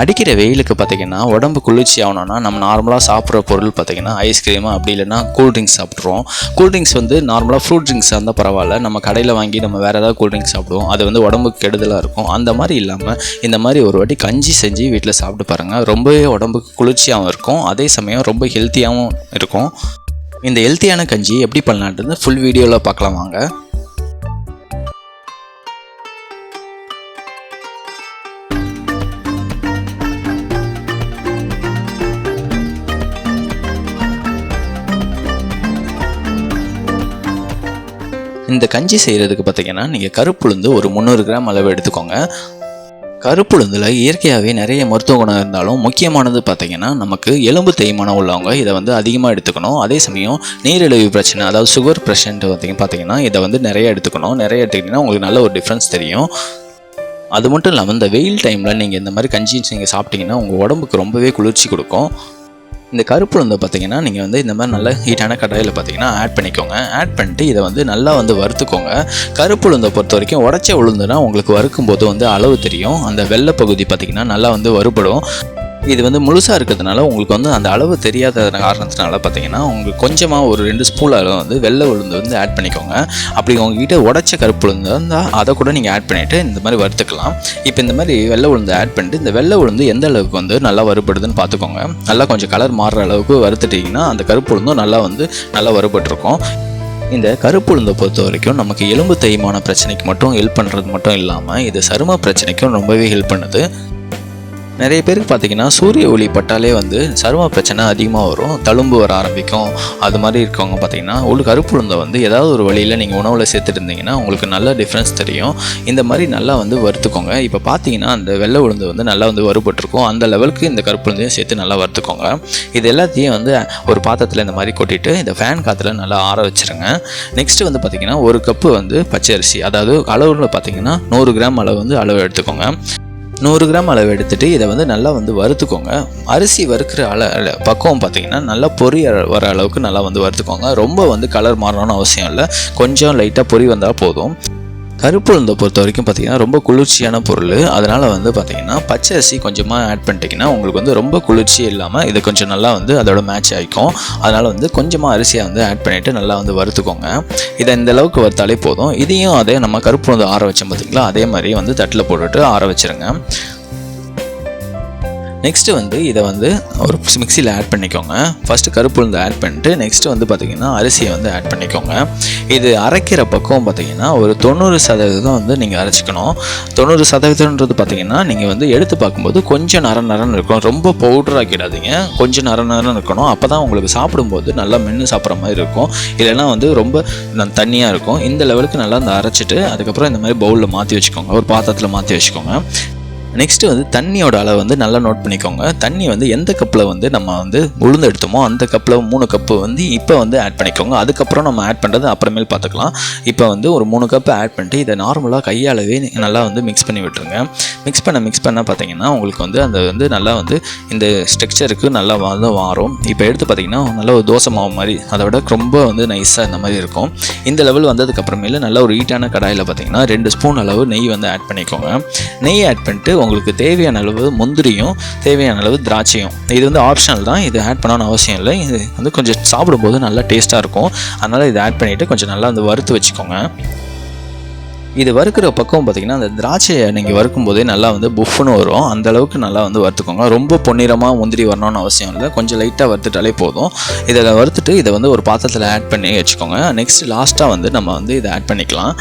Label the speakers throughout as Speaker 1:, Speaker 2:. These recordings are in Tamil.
Speaker 1: அடிக்கிற வெயிலுக்கு பார்த்தீங்கன்னா உடம்பு குளிர்ச்சி ஆகணும்னா நம்ம நார்மலாக சாப்பிட்ற பொருள் பார்த்தீங்கன்னா ஐஸ்கிரீம் அப்படி இல்லைன்னா கூல்ட்ரிங்க்ஸ் சாப்பிட்ருவோம் கூல்ட்ரிங்க்ஸ் வந்து நார்மலாக ஃப்ரூட் ட்ரிங்க்ஸ் இருந்தால் பரவாயில்ல. நம்ம கடையில் வாங்கி நம்ம வேறு ஏதாவது கூல்ட்ரிங்க்ஸ் சாப்பிடுவோம். அது வந்து உடம்புக்கு கெடுதலாக இருக்கும். அந்த மாதிரி இல்லாமல் இந்த மாதிரி ஒரு வாட்டி கஞ்சி செஞ்சு வீட்டில் சாப்பிட்டு பாருங்கள் ரொம்பவே உடம்புக்கு குளிர்ச்சியாகவும் இருக்கும். அதே சமயம் ரொம்ப ஹெல்த்தியாகவும் இருக்கும். இந்த ஹெல்த்தியான கஞ்சி எப்படி பண்ணலான்றது ஃபுல் வீடியோவில் பார்க்கலாம் வாங்க. இந்த கஞ்சி செய்கிறதுக்கு பார்த்தீங்கன்னா நீங்கள் கருப்புளுந்து ஒரு முந்நூறு கிராம் அளவு எடுத்துக்கோங்க. கருப்புளுந்தில் இயற்கையாகவே நிறைய மருத்துவ குணம் இருந்தாலும் முக்கியமானது பார்த்தீங்கன்னா நமக்கு எலும்பு தேய்மானம் உள்ளவங்க இதை வந்து அதிகமாக எடுத்துக்கணும். அதே சமயம் நீரிழிவு பிரச்சனை அதாவது சுகர் பிரஷன்ட் பார்த்தீங்க பார்த்தீங்கன்னா இதை வந்து நிறைய எடுத்துக்கணும். நிறைய எடுத்துக்கிட்டிங்கன்னா உங்களுக்கு நல்ல ஒரு டிஃப்ரென்ஸ் தெரியும். அது மட்டும் இல்லாமல் இந்த வெயில் டைமில் நீங்கள் இந்த மாதிரி கஞ்சி நீங்கள் சாப்பிட்டிங்கன்னா உங்கள் உடம்புக்கு ரொம்பவே குளிர்ச்சி கொடுக்கும். இந்த கருப்பு உளுந்தை பார்த்தீங்கன்னா நீங்கள் வந்து இந்த மாதிரி நல்ல ஹீட்டான கடாயில் பார்த்தீங்கன்னா ஆட் பண்ணிக்கோங்க. ஆட் பண்ணிட்டு இதை வந்து நல்லா வந்து வறுத்துக்கோங்க. கருப்பு உளுந்தை பொறுத்த வரைக்கும் உடச்ச உளுந்துனா உங்களுக்கு வறுக்கும் போது வந்து அளவு தெரியும். அந்த வெள்ளை பகுதி பார்த்தீங்கன்னா நல்லா வந்து வறுபடும். இது வந்து முழுசாக இருக்கிறதுனால உங்களுக்கு வந்து அந்த அளவு தெரியாத காரணத்தினால பார்த்தீங்கன்னா உங்களுக்கு கொஞ்சமாக ஒரு ரெண்டு ஸ்பூன் அளவு வந்து வெள்ளை உளுந்து வந்து ஆட் பண்ணிக்கோங்க. அப்படி உங்ககிட்ட உடச்ச கருப்பு உளுந்து இருந்தால் அதை கூட நீங்கள் ஆட் பண்ணிவிட்டு இந்த மாதிரி வறுத்துக்கலாம். இப்போ இந்த மாதிரி வெள்ளை உளுந்து ஆட் பண்ணிட்டு இந்த வெள்ளை உளுந்து எந்த அளவுக்கு வந்து நல்லா வறுபடுதுன்னு பார்த்துக்கோங்க. நல்லா கொஞ்சம் கலர் மாறுற அளவுக்கு வறுத்துட்டிங்கன்னா அந்த கருப்பு உளுந்தும் நல்லா வந்து நல்லா வறுபட்டுருக்கும். இந்த கருப்பு உளுந்தை பொறுத்த வரைக்கும் நமக்கு எலும்பு தேய்மான பிரச்சனைக்கு மட்டும் ஹெல்ப் பண்ணுறது மட்டும் இல்லாமல் இது சரும பிரச்சனைக்கும் ரொம்பவே ஹெல்ப் பண்ணுது. நிறைய பேருக்கு பார்த்தீங்கன்னா சூரிய ஒளி பட்டாலே வந்து சரும பிரச்சனை அதிகமாக வரும் தழும்பு வர ஆரம்பிக்கும். அது மாதிரி இருக்கவங்க பார்த்தீங்கன்னா உங்களுக்கு கருப்பு உளுந்தை வந்து ஏதாவது ஒரு வழியில் நீங்கள் உணவில் சேர்த்துட்டு இருந்தீங்கன்னா உங்களுக்கு நல்ல டிஃப்ரென்ஸ் தெரியும். இந்த மாதிரி நல்லா வந்து வறுத்துக்கோங்க. இப்போ பார்த்தீங்கன்னா அந்த வெள்ளை உளுந்து வந்து நல்லா வந்து வறுபட்டிருக்கும். அந்த லெவலுக்கு இந்த கருப்பு உளுந்தையும் சேர்த்து நல்லா வறுத்துக்கோங்க. இது எல்லாத்தையும் வந்து ஒரு பாத்திரத்தில் இந்த மாதிரி கொட்டிட்டு இந்த ஃபேன் காற்றுல நல்லா ஆற வச்சுருங்க. நெக்ஸ்ட் வந்து பார்த்தீங்கன்னா ஒரு கப்பு வந்து பச்சை அரிசி. அதாவது அளவில் பார்த்தீங்கன்னா நூறு கிராம் அளவு வந்து அளவு எடுத்துக்கோங்க. நூறு கிராம் அளவு எடுத்துகிட்டு இதை வந்து நல்லா வந்து வறுத்துக்கோங்க. அரிசி வறுக்கிற அள பக்குவம் பார்த்தீங்கன்னா நல்லா பொரி வர அளவுக்கு நல்லா வந்து வறுத்துக்கோங்க. ரொம்ப வந்து கலர் மாறணும்னு அவசியம் இல்லை. கொஞ்சம் லைட்டாக பொரி வந்தால் போதும். கருப்பு உளுந்தை பொறுத்த வரைக்கும் பார்த்தீங்கன்னா ரொம்ப குளிர்ச்சியான பொருள். அதனால் வந்து பார்த்தீங்கன்னா பச்சை அரிசி கொஞ்சமாக ஆட் பண்ணிட்டீங்கன்னா உங்களுக்கு வந்து ரொம்ப குளிர்ச்சி இல்லாமல் இது கொஞ்சம் நல்லா வந்து அதோட மேட்ச் ஆகிக்கும் அதனால் வந்து கொஞ்சமாக அரிசியை வந்து ஆட் பண்ணிவிட்டு நல்லா வந்து வறுத்துக்கோங்க. இதை இந்த அளவுக்கு வறுத்தாலே போதும். இதையும் அதே நம்ம கருப்பு உளுந்து ஆற வச்சோம் பார்த்தீங்களா? அதே மாதிரி வந்து தட்டில் போட்டுட்டு ஆற வச்சிருங்க. நெக்ஸ்ட்டு வந்து இதை வந்து ஒரு மிக்சியில் ஆட் பண்ணிக்கோங்க. ஃபஸ்ட்டு கருப்பு உளுந்து ஆட் பண்ணிட்டு நெக்ஸ்ட்டு வந்து பார்த்திங்கன்னா அரிசியை வந்து ஆட் பண்ணிக்கோங்க. இது அரைக்கிற பக்கம் பார்த்தீங்கன்னா ஒரு தொண்ணூறு சதவீதம் வந்து நீங்கள் அரைச்சிக்கணும். தொண்ணூறு சதவீதம்ன்றது பார்த்தீங்கன்னா நீங்கள் வந்து எடுத்து பார்க்கும்போது கொஞ்சம் நர நரன்னு இருக்கும். ரொம்ப பவுடர் ஆக்கிடாதீங்க. கொஞ்சம் நர நரன்னு இருக்கணும். அப்போ தான் உங்களுக்கு சாப்பிடும்போது நல்லா மென்று சாப்பிட்ற மாதிரி இருக்கும். இல்லைன்னா வந்து ரொம்ப தண்ணியாக இருக்கும். இந்த லெவலுக்கு நல்லா அந்த அரைச்சிட்டு அதுக்கப்புறம் இந்த மாதிரி பவுலில் மாற்றி வச்சுக்கோங்க. ஒரு பாத்திரத்தில் மாற்றி வச்சுக்கோங்க. நெக்ஸ்ட்டு வந்து தண்ணியோட அளவு வந்து நல்லா நோட் பண்ணிக்கோங்க. தண்ணி வந்து எந்த கப்பில் வந்து நம்ம வந்து உளுந்து எடுத்தோமோ அந்த கப்பில் மூணு கப்பு வந்து இப்போ வந்து ஆட் பண்ணிக்கோங்க. அதுக்கப்புறம் நம்ம ஆட் பண்ணுறது அப்புறமேல் பார்த்துக்கலாம். இப்போ வந்து ஒரு மூணு கப்பு ஆட் பண்ணிட்டு இதை நார்மலாக கையாளவே நல்லா வந்து மிக்ஸ் பண்ணி விட்டுருங்க. மிக்ஸ் பண்ண மிக்ஸ் பண்ண பார்த்தீங்கன்னா உங்களுக்கு வந்து அந்த வந்து நல்லா வந்து இந்த ஸ்ட்ரக்சருக்கு நல்லா வந்து மாறும். இப்போ எடுத்து பார்த்தீங்கன்னா நல்ல ஒரு தோசை மாவு மாதிரி அதை விட ரொம்ப வந்து நைஸாக இந்த மாதிரி இருக்கும். இந்த லெவல் வந்ததுக்கப்புறமேல நல்லா நல்ல ஒரு ஹீட்டான கடாயில் பார்த்தீங்கன்னா ரெண்டு ஸ்பூன் அளவு நெய் வந்து ஆட் பண்ணிக்கோங்க. நெய் ஆட் பண்ணிட்டு உங்களுக்கு தேவையான அளவு முந்திரியும் தேவையான அளவு திராட்சையும். இது வந்து ஆப்ஷனல் தான். இது ஆட் பண்ணணும்னு அவசியம் இல்லை. இது வந்து கொஞ்சம் சாப்பிடும்போது நல்லா டேஸ்ட்டாக இருக்கும். அதனால் இதை ஆட் பண்ணிவிட்டு கொஞ்சம் நல்லா வந்து வறுத்து வச்சுக்கோங்க. இது வறுக்கிற பக்கம் பார்த்தீங்கன்னா அந்த திராட்சையை நீங்கள் வறுக்கும் போதே நல்லா வந்து புஃப்னு வரும். அந்த அளவுக்கு நல்லா வந்து வறுத்துக்கோங்க. ரொம்ப பொன்னிறமாக முந்திரி வரணும்னு அவசியம் இல்லை. கொஞ்சம் லைட்டாக வறுத்துட்டாலே போதும். இதில் வறுத்துட்டு இதை வந்து ஒரு பாத்திரத்தில் ஆட் பண்ணி வச்சுக்கோங்க. நெக்ஸ்ட் லாஸ்ட்டாக வந்து நம்ம வந்து இதை ஆட் பண்ணிக்கலாம்.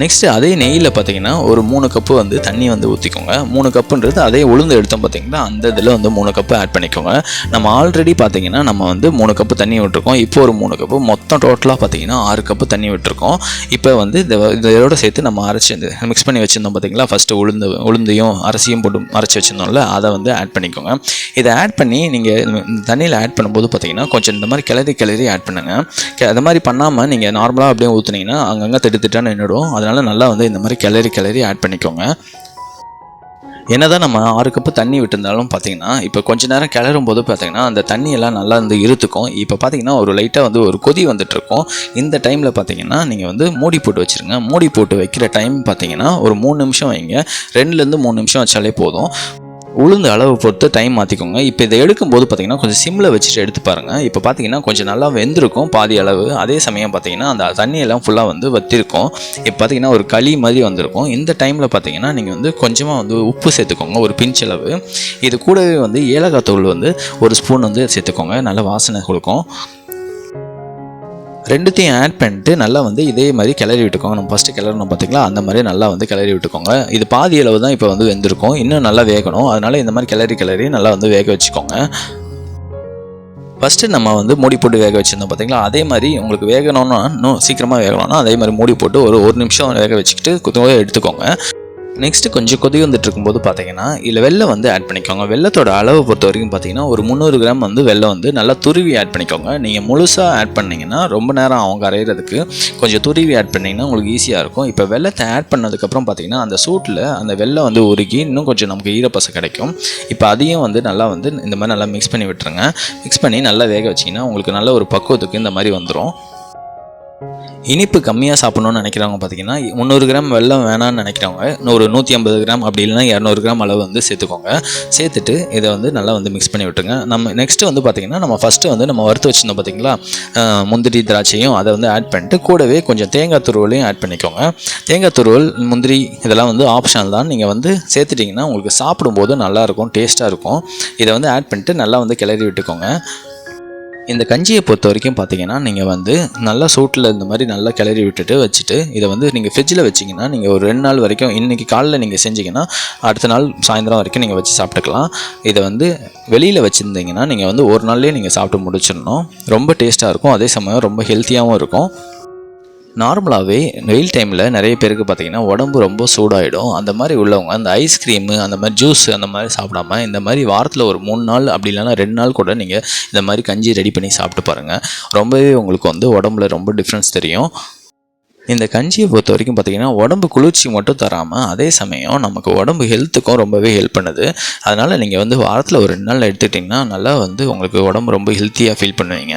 Speaker 1: நெக்ஸ்ட்டு அதே நெய்யில் பார்த்தீங்கன்னா ஒரு மூணு கப்பு வந்து தண்ணி வந்து ஊற்றிக்கோங்க மூணு கப்புன்றது அதே உளுந்து எடுத்தோம் பார்த்தீங்கன்னா அந்த இதில் வந்து மூணு கப்பு ஆட் பண்ணிக்கோங்க. நம்ம ஆல்ரெடி பார்த்தீங்கன்னா நம்ம வந்து மூணு கப்பு தண்ணி விட்டுருக்கோம். இப்போ ஒரு மூணு கப்பு மொத்தம் டோட்டலாக பார்த்தீங்கன்னா ஆறு கப்பு தண்ணி விட்டுருக்கோம். இப்போ வந்து இந்த இதோட சேர்த்து நம்ம அரைச்சி மிக்ஸ் பண்ணி வச்சுருந்தோம் பார்த்தீங்களா ஃபஸ்ட்டு உளுந்து உளுந்தையும் அரிசியும் போட்டு அரைச்சி வச்சுருந்தோம்ல அதை வந்து ஆட் பண்ணிக்கோங்க. இதை ஆட் பண்ணி நீங்கள் இந்த தண்ணியில் ஆட் பண்ணும்போது பார்த்தீங்கன்னா கொஞ்சம் இந்த மாதிரி கிளறி கிளறி ஆட் பண்ணுங்கள் அது மாதிரி பண்ணாமல் நீங்கள் நார்மலாக அப்படியே ஊற்றுனீங்கன்னா அங்கங்கே திட்டு திட்டான்னு நின்றுடும் அதனால் அதனால் நல்லா வந்து இந்த மாதிரி கிளறி கிளறி ஆட் பண்ணிக்கோங்க. என்னதான் நம்ம ஆறு கப்பு தண்ணி விட்டுருந்தாலும் பார்த்தீங்கன்னா இப்போ கொஞ்ச நேரம் கிளறும் போது பார்த்தீங்கன்னா அந்த தண்ணியெல்லாம் நல்லா வந்து இருத்துக்கும் இப்போ பார்த்தீங்கன்னா ஒரு லைட்டாக வந்து ஒரு கொதி வந்துட்டுருக்கும். இந்த டைமில் பார்த்தீங்கன்னா நீங்கள் வந்து மூடி போட்டு வச்சிருங்க. மூடி போட்டு வைக்கிற டைம் பார்த்தீங்கன்னா ஒரு மூணு நிமிஷம் வைங்க. ரெண்டுலேருந்து மூணு நிமிஷம் வச்சாலே போதும். உளுந்து அளவு பொறுத்து டைம் மாற்றிக்கோங்க இப்போ இதை எடுக்கும்போது பார்த்தீங்கன்னா கொஞ்சம் சிம்மில் வச்சுட்டு எடுத்து பாருங்கள் இப்போ பார்த்தீங்கன்னா கொஞ்சம் நல்லா வெந்திருக்கும் பாதி அளவு. அதே சமயம் பார்த்தீங்கன்னா அந்த தண்ணியெல்லாம் ஃபுல்லாக வந்து வத்திருக்கும். இப்போ பார்த்தீங்கன்னா ஒரு களி மாதிரி வந்திருக்கும். இந்த டைமில் பார்த்தீங்கன்னா நீங்கள் வந்து கொஞ்சமாக வந்து உப்பு சேர்த்துக்கோங்க. ஒரு பிஞ்ச் அளவு. இது கூடவே வந்து ஏலக்காய் தூள் வந்து ஒரு ஸ்பூன் வந்து சேர்த்துக்கோங்க. நல்ல வாசனை கொடுக்கும். ரெண்டுத்தையும் ஆட் பண்ணிட்டு நல்லா வந்து இதே மாதிரி கிளறி விட்டுக்கோங்க. நம்ம ஃபஸ்ட்டு கிளறணும் பார்த்தீங்களா அந்த மாதிரி நல்லா வந்து கிளறி விட்டுக்கோங்க. இது பாதி அளவு தான் இப்போ வந்து வெந்திருக்கும். இன்னும் நல்லா வேகணும். அதனால இந்த மாதிரி கிளறி கிளறி நல்லா வந்து வேக வச்சுக்கோங்க. ஃபஸ்ட்டு நம்ம வந்து மூடி போட்டு வேக வச்சுருந்தோம் பார்த்தீங்களா அதே மாதிரி உங்களுக்கு வேகணும்னா இன்னும் சீக்கிரமாக வேகணும்னா அதே மாதிரி மூடி போட்டு ஒரு ஒரு நிமிஷம் வேக வச்சுக்கிட்டு குதுவாக எடுத்துக்கோங்க. நெக்ஸ்ட்டு கொஞ்சம் கொதி வந்துட்டு இருக்கும்போது பார்த்தீங்கன்னா இதில் வெள்ளம் வந்து ஆட் பண்ணிக்கோங்க. வெள்ளத்தோட அளவை பொறுத்த வரைக்கும் பார்த்தீங்கன்னா ஒரு முந்நூறு கிராம் வந்து வெள்ளம் வந்து நல்லா துருவி ஆட் பண்ணிக்கோங்க. நீங்கள் முழுசாக ஆட் பண்ணிங்கன்னா ரொம்ப நேரம் அவங்க அரைகிறதுக்கு கொஞ்சம் துருவி ஆட் பண்ணிங்கன்னா உங்களுக்கு ஈஸியாக இருக்கும். இப்போ வெள்ளத்தை ஆட் பண்ணதுக்கப்புறம் பார்த்தீங்கன்னா அந்த சூட்டில் அந்த வெள்ளம் வந்து உருகி இன்னும் கொஞ்சம் நமக்கு ஈரப்பசை கிடைக்கும். இப்போ அதையும் வந்து நல்லா வந்து இந்த மாதிரி நல்லா மிக்ஸ் பண்ணி விட்டுருங்க. மிக்ஸ் பண்ணி நல்லா வேக வச்சிங்கன்னா உங்களுக்கு நல்ல ஒரு பக்குவத்துக்கு இந்த மாதிரி வந்துடும் இனிப்பு கம்மியாக சாப்பிட்ணுன்னு நினைக்கிறவங்க பார்த்தீங்கன்னா முந்நூறு கிராம் வெள்ளம் வேணாம்னு நினைக்கிறவங்க ஒரு நூற்றி ஐம்பது கிராம் அப்படி இல்லைன்னா இரநூறு கிராம் அளவு வந்து சேர்த்துக்கோங்க. சேர்த்துட்டு இதை வந்து நல்லா வந்து மிக்ஸ் பண்ணி விட்டுருங்க. நம்ம நெக்ஸ்ட்டு வந்து பார்த்திங்கன்னா நம்ம ஃபஸ்ட்டு வந்து நம்ம வறுத்து வச்சுருந்தோம் பார்த்தீங்களா? முந்திரி திராட்சையும் அதை வந்து ஆட் பண்ணிட்டு கூடவே கொஞ்சம் தேங்காய் துருவலையும் ஆட் பண்ணிக்கோங்க. தேங்காய் துருவல் முந்திரி இதெல்லாம் வந்து ஆப்ஷனல் தான். நீங்கள் வந்து சேர்த்துட்டிங்கன்னா உங்களுக்கு சாப்பிடும்போது நல்லாயிருக்கும் டேஸ்ட்டாக இருக்கும். இதை வந்து ஆட் பண்ணிட்டு நல்லா வந்து கிளறி விட்டுக்கோங்க. இந்த கஞ்சியை பொறுத்த வரைக்கும் பார்த்தீங்கன்னா நீங்கள் வந்து நல்லா சூட்டில் இந்த மாதிரி நல்லா கிளறி விட்டுட்டு வச்சுட்டு இதை வந்து நீங்கள் ஃப்ரிட்ஜில் வச்சிங்கன்னா நீங்கள் ஒரு ரெண்டு நாள் வரைக்கும் இன்றைக்கி காலைல நீங்கள் செஞ்சிங்கன்னா அடுத்த நாள் சாயந்தரம் வரைக்கும் நீங்கள் வச்சு சாப்பிட்டுக்கலாம். இதை வந்து வெளியில் வச்சுருந்தீங்கன்னா நீங்கள் வந்து ஒரு நாள்லேயே நீங்கள் சாப்பிட்டு முடிச்சிடணும். ரொம்ப டேஸ்ட்டாக இருக்கும். அதே சமயம் ரொம்ப ஹெல்த்தியாகவும் இருக்கும். நார்மலாகவே வெயில் டைமில் நிறைய பேருக்கு பார்த்தீங்கன்னா உடம்பு ரொம்ப சூடாகிடும் அந்த மாதிரி உள்ளவங்க அந்த ஐஸ்கிரீமு அந்த மாதிரி ஜூஸ் அந்த மாதிரி சாப்பிடாம இந்த மாதிரி வாரத்தில் ஒரு மூணு நாள் அப்படி இல்லைன்னா ரெண்டு நாள் கூட நீங்கள் இந்த மாதிரி கஞ்சி ரெடி பண்ணி சாப்பிட்டு பாருங்கள் ரொம்பவே உங்களுக்கு வந்து உடம்புல ரொம்ப டிஃப்ரென்ஸ் தெரியும். இந்த கஞ்சியை பொறுத்த வரைக்கும் பார்த்தீங்கன்னா உடம்பு குளிர்ச்சி மட்டும் தராமல் அதே சமயம் நமக்கு உடம்பு ஹெல்த்துக்கும் ரொம்பவே ஹெல்ப் பண்ணுது. அதனால் நீங்கள் வந்து வாரத்தில் ஒரு ரெண்டு நாள் எடுத்துக்கிட்டிங்கன்னா நல்லா வந்து உங்களுக்கு உடம்பு ரொம்ப ஹெல்த்தியாக ஃபீல் பண்ணுவீங்க.